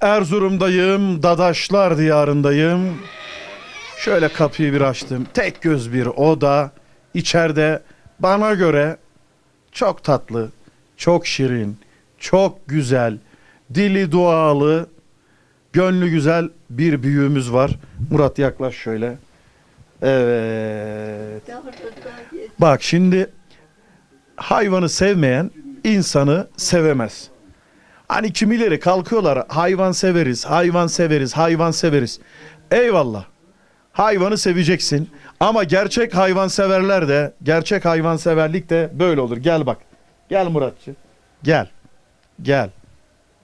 Erzurum'dayım, Dadaşlar diyarındayım. Şöyle kapıyı bir açtım. Tek göz bir oda. İçeride bana göre çok tatlı, çok şirin, çok güzel, dili dualı, gönlü güzel bir büyüğümüz var. Murat yaklaş şöyle. Evet. Bak şimdi hayvanı sevmeyen insanı sevemez. Hani kimileri kalkıyorlar hayvan severiz, hayvan severiz, hayvan severiz. Eyvallah. Hayvanı seveceksin. Ama gerçek hayvan severler de, gerçek hayvan severlik de böyle olur. Gel bak. Gel Muratçı. Gel. Gel.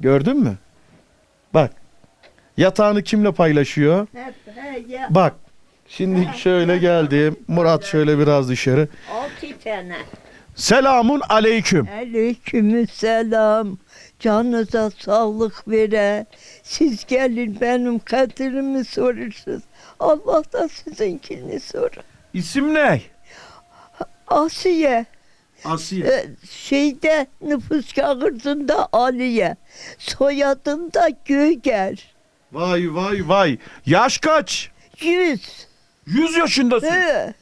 Gördün mü? Bak. Yatağını kimle paylaşıyor? Bak. Şimdi şöyle geldim. Murat şöyle biraz dışarı. Altı tane. Selamun aleyküm. Aleykümselam. Canınıza sağlık vere. Siz gelin benim kaderimi sorursunuz. Allah da sizinkini sorur. İsim ne? Asiye. Asiye. e, Şeyde nüfus kağıdında Aliye. Soyadım da Göger. Vay vay vay. Yaş kaç? Yüz. 100 yaşındasın. He.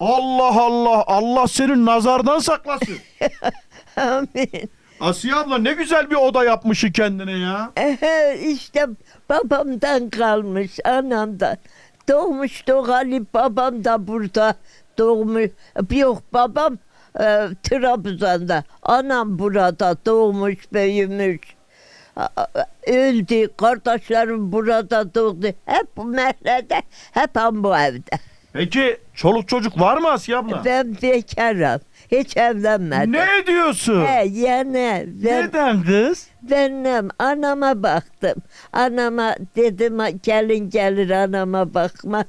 Allah Allah. Allah senin nazardan saklasın. Amin. Asiye abla ne güzel bir oda yapmışsın kendine ya. Ehe, işte babamdan kalmış, anamdan. Doğmuş doğalı babam da burada doğmuş. Yok babam e, Trabzon'da. Anam burada doğmuş, büyümüş. A- a- Öldü, kardeşlerim burada doğdu. Hep bu mahallede, hep bu evde. Peki çoluk çocuk var mı Asiye abla? Ben bekarım. Hiç evlenmedim. Ne diyorsun? He, yani ben, Neden kız? Benim anama baktım. Anama dedim gelin gelir anama bakmaz.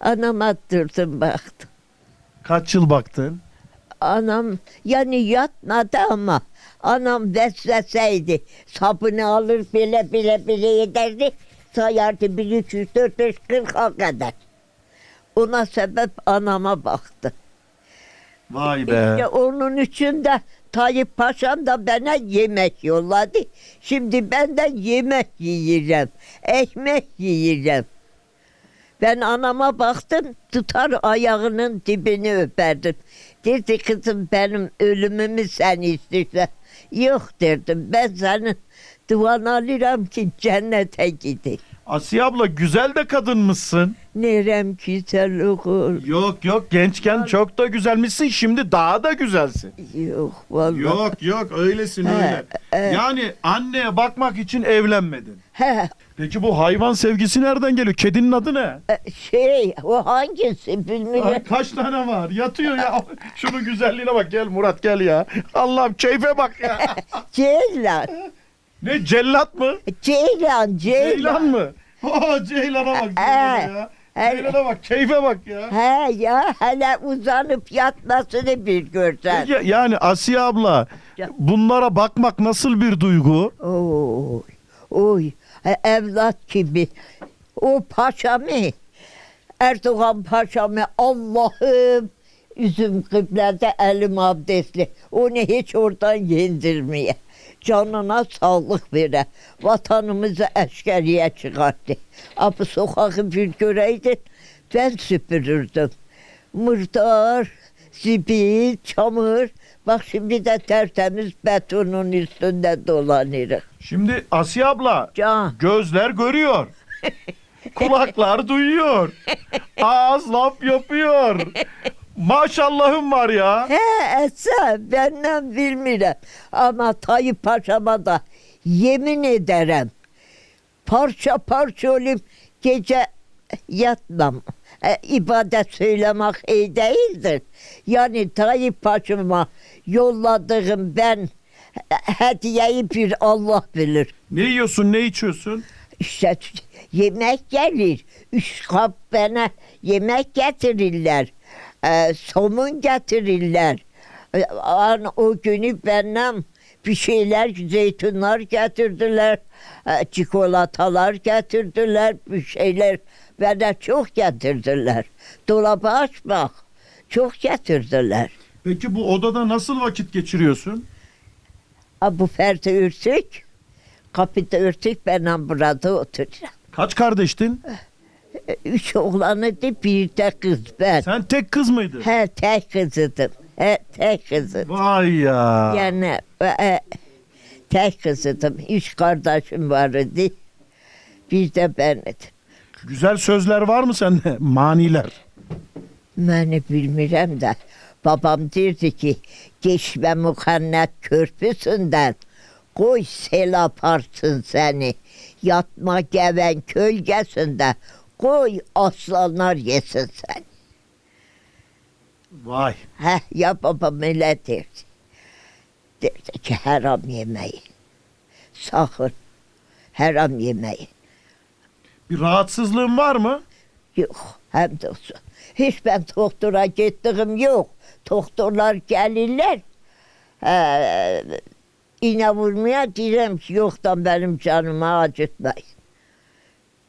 Anama durdum baktım. Kaç yıl baktın? Anam yani yatmadı ama anam vesveseydi. Sabunu alır bile bile bile ederdi. Sayardı bir üç üç dört beş kırka kadar. Ona sebep anama baktı. Vay İşte onun için de Tayyip Paşam da bana yemek yolladı. Şimdi ben de yemek yiyeceğim. Ekmek yiyeceğim. Ben anama baktım tutar ayağının dibini öperdim. Dedi kızım benim ölümümü sen istiyorsan. Yok derdim ben senin duan alırım ki cennete gideyim. Asiye abla güzel de kadınmışsın. Nerem güzel olur. Yok yok gençken çok da güzelmişsin şimdi daha da güzelsin. Yok vallahi. Yok yok öylesin öyle. he. Yani anneye bakmak için evlenmedin. He, Peki bu hayvan sevgisi nereden geliyor? Kedinin adı ne? e, şey o hangisi bilmiyorum. Ay, kaç tane var? Yatıyor ya. Şunun güzelliğine bak. Gel Murat gel ya. Allah'ım keyfe bak ya. Ceylan. ne cellat mı? Ceylan, Ceylan. Ceylan mı? Aa, Ceylan'a bak. Ceylana ya. Ee, Ceylana bak. Keyfe bak ya. He ya hele uzanıp yatmasını bir görsen. Peki, yani Asiye abla Ya. bunlara bakmak nasıl bir duygu? Oy, oy, e, evlat gibi. O paşamı, Erdoğan paşamı Allah'ım üzüm kıblede elim abdestli. Onu hiç oradan yendirmeye. Canına sağlık vere. Vatanımızı eşkeriye çıkarttı. Abi sokağı bir göreydin ben süpürürdüm. Mırdar, zibil, çamur. Bak şimdi de tertemiz betonun üstünde dolanırız. Şimdi Asiye abla Can. gözler görüyor. Kulaklar duyuyor. Ağız laf yapıyor. Maşallahım var ya. He etse benden bilmirəm. Ama Tayyip Paşama da yemin ederim. Parça parça olayım gece yatmam. E, ibadet söylemek iyi değildir. Yani Tayyip Paşama yolladığım ben hediyeyi bir Allah bilir. Ne yiyorsun ne içiyorsun? İşte yemek gelir. Üç kap bana yemek getirirler. Ee, somun getirirler. Ee, an o günü benim bir şeyler, zeytinler getirdiler. Ee, çikolatalar getirdiler. Bir şeyler bana çok getirdiler. Dolabı açmak çok getirdiler. Peki bu odada nasıl vakit geçiriyorsun? Ha, bu Ferdi Ürsük Kapıda örtük ben burada oturacağım. Kaç kardeştin? Üç oğlanıydı bir de kız ben. Sen tek kız mıydın? He tek kızıdım. He tek kızım. Vay ya. Yani e, tek kızıdım. Üç kardeşim vardı. Bir de ben idim. Güzel sözler var mı sende? Maniler. Beni bilmirəm də. Babam deyirdi ki, geçmə müxənnət körpüsündən qoy sel aparsın səni. Yatma gəvən kölgəsində qoy aslanlar yesin səni. Vay. Hə, ya babam elə deyirdi. Deyirdi ki, haram yeməyi. Sakın, haram yeməyi. Bir rahatsızlığın var mı? Yox, həm də olsun. Heç mən doktora getdiyim yox. Doktorlar gəlirlər. Hə, iynə vurmaya deyirəm ki, yoxdan mənim canımı acıtmayın.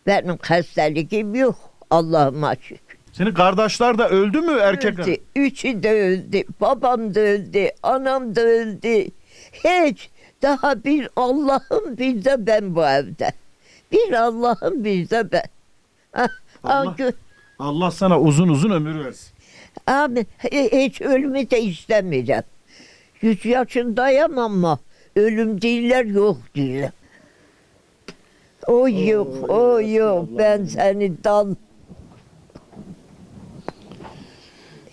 Benim xəstəliğim yox. Allahıma şükür. Senin kardeşler de öldü mü erkek? Öldü. Üçü de öldü. Babam da öldü. Anam da öldü. Hiç. Daha bir Allah'ım bir de ben bu evde. Bir Allah'ım bir de ben. Ah, Allah. ah, Allah sana uzun uzun ömür versin. Amin. Hi- Hiç ölümü de istemiyorum. Yüz yaşındayım ama ölüm değiller yok değiller. O yok, o yok. Ben seni dal.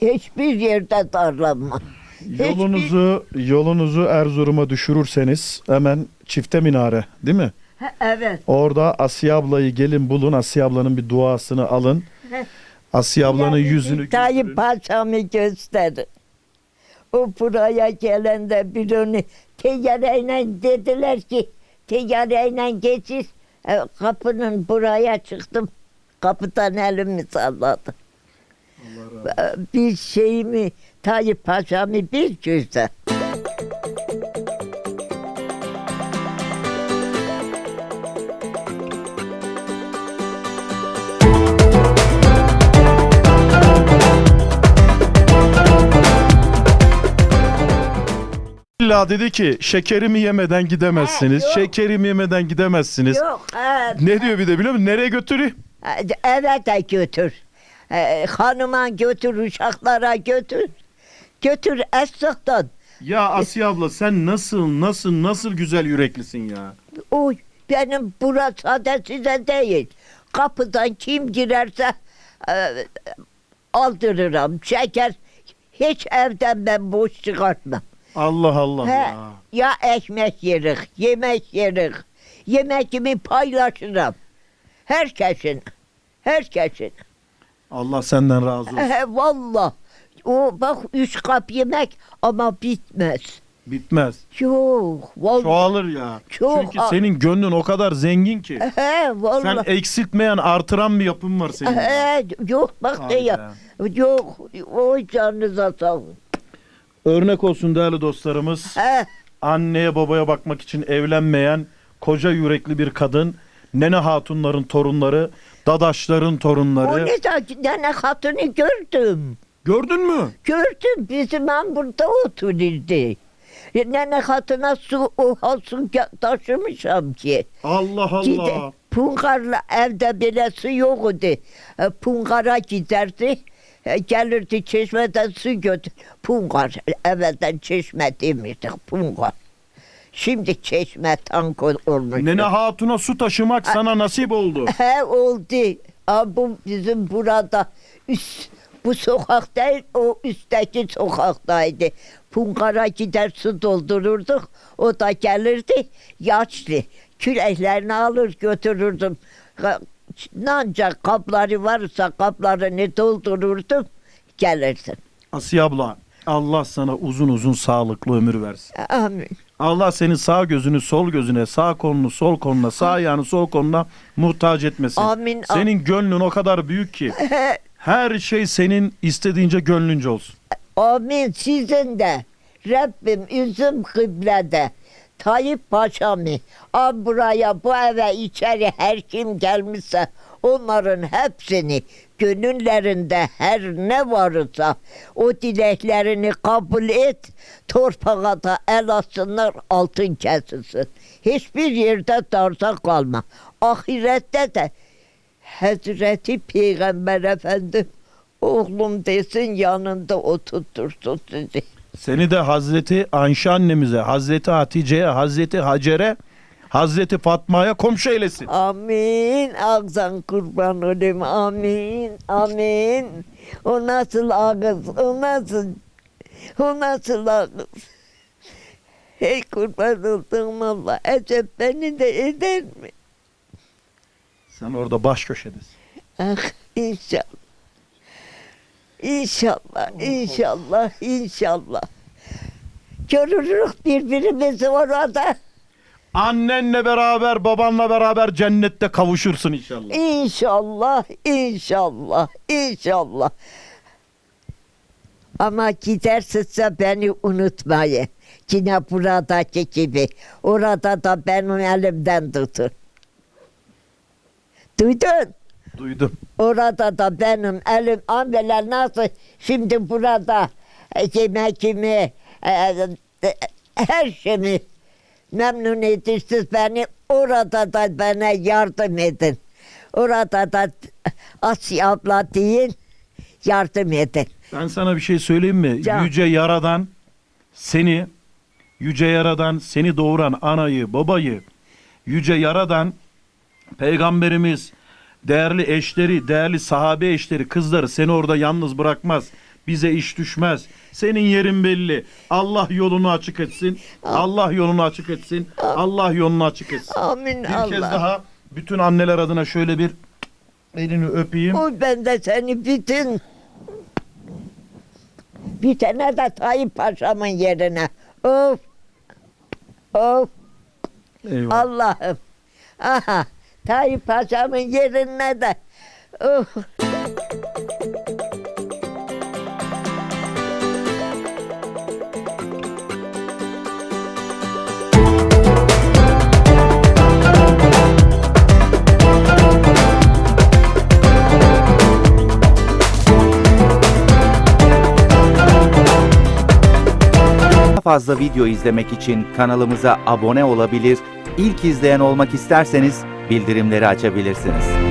Hiçbir yerde darlanma. Hiçbir- Yolunuzu yolunuzu Erzurum'a düşürürseniz hemen çifte minare değil mi? Ha, evet. Orada Asiye ablayı gelin bulun. Asiye ablanın bir duasını alın. Asiye ablanın Yani yüzünü Tayyip güldürün. Paşa'mı gösterin. O buraya gelende bir onu teyyareyle dediler ki teyyareyle geçir. E, kapının buraya çıktım. Kapıdan elimi salladım. E, Bir şeyimi Tayyip Paşa'mı bir güzel. Dedi ki şekerimi yemeden gidemezsiniz. Yok. şekerimi yemeden gidemezsiniz. Yok. e, Ne diyor bir de biliyor musun? Nereye götüreyim? Eve de götür. E, hanıma götür, uşaklara götür. Götür esnaftan. Ya Asiye abla sen nasıl nasıl nasıl güzel yüreklisin ya. Oy benim burası sade size değil. Kapıdan kim girerse e, aldırırım. Şeker hiç evden ben boş çıkartmam. Allah Allah He, ya. ya ekmek yerik, yemek yerik. Yemekimi paylaşırım. Herkesin. Herkesin. Allah senden razı olsun. He, Valla. O bak üç kap yemek ama bitmez. Bitmez. Yok. Vallahi. Çoğalır ya. Çok Çünkü senin gönlün o kadar zengin ki. He Sen vallahi. eksiltmeyen artıran bir yapın var senin. He, yok bak ne ya. Yok. O canınıza sağ olun. Örnek olsun değerli dostlarımız. He. Anneye babaya bakmak için evlenmeyen koca yürekli bir kadın. Nene hatunların torunları, dadaşların O torunları. ne tane hatunu gördüm. Gördün mü? Gördüm bizim ben burada otururdu. Nene hatuna su, oha su ge- taşımışam ki. Allah Gide, Allah. Pungarla evde bile su yoktu. E, Pungara giderdi. E, Gelirdi çeşmeden su götür. Pungar. Evvelden çeşme demirdik. Pungar. Şimdi çeşme tank ol- olmuş. Nene hatuna su taşımak sana nasip oldu. He oldu. Ama bu bizim burada üst bu sokak değil o üstteki sokaktaydı. Punkara gider su doldururduk. O da gelirdi yaşlı. Küreklerini alır götürürdüm. Ka- Ancak kapları varsa kaplarını doldururdum. Gelirdin. Asiye abla Allah sana uzun uzun sağlıklı ömür versin. Amin. Allah senin sağ gözünü sol gözüne, sağ kolunu sol koluna, sağ ayağını sol koluna muhtaç etmesin. Amin. Senin gönlün o kadar büyük ki her şey senin istediğince gönlünce olsun. Amin sizin de. Rabbim üzüm kıblede. Tayyip Paşa'mı. Am buraya bu eve içeri her kim gelmişse onların hepsini gönüllerinde her ne varsa o dileklerini kabul et. Torpağa da el atsınlar altın kesilsin. Hiçbir yerde darda kalma. Ahirette de Hazreti Peygamber Efendim oğlum desin yanında oturtursun sizi. Seni de Hazreti Ayşe annemize, Hazreti Hatice'ye, Hazreti Hacer'e, Hazreti Fatma'ya komşu eylesin. Amin. Ağzın kurban olayım. Amin. Amin. O nasıl ağız? O nasıl? O nasıl ağız? Hey kurban olduğum Allah. Acep beni de eder mi? Sen orada baş köşedesin. Ah inşallah. İnşallah, inşallah, inşallah. Görürüz birbirimizi orada. Annenle beraber, babanla beraber cennette kavuşursun inşallah. İnşallah, inşallah, inşallah. Ama gidersizse beni unutmayın. Yine buradaki gibi. Orada da benim elimden tutun. Duydun? Duydum. Orada da benim elim ambeler nasıl şimdi burada e, yemekimi e, e, her şeyimi memnun edirsiniz beni orada da bana yardım edin. Orada da Asya abla deyin yardım edin. Ben sana bir şey söyleyeyim mi? Can. Yüce Yaradan seni, Yüce Yaradan seni doğuran anayı, babayı, Yüce Yaradan peygamberimiz, değerli eşleri, değerli sahabe eşleri, kızları seni orada yalnız bırakmaz. Bize iş düşmez. Senin yerin belli. Allah yolunu açık etsin. Allah yolunu açık etsin. Allah yolunu açık etsin. Amin Bir Allah. kez daha bütün anneler adına şöyle bir elini öpeyim. O ben de seni bütün bir tane de Tayyip Paşa'mın yerine. Of. Of. Eyvallah. Allah'ım. Aha. Tayyip Paşa'mın yerine de. Daha fazla video izlemek için kanalımıza abone olabilir, ilk izleyen olmak isterseniz bildirimleri açabilirsiniz.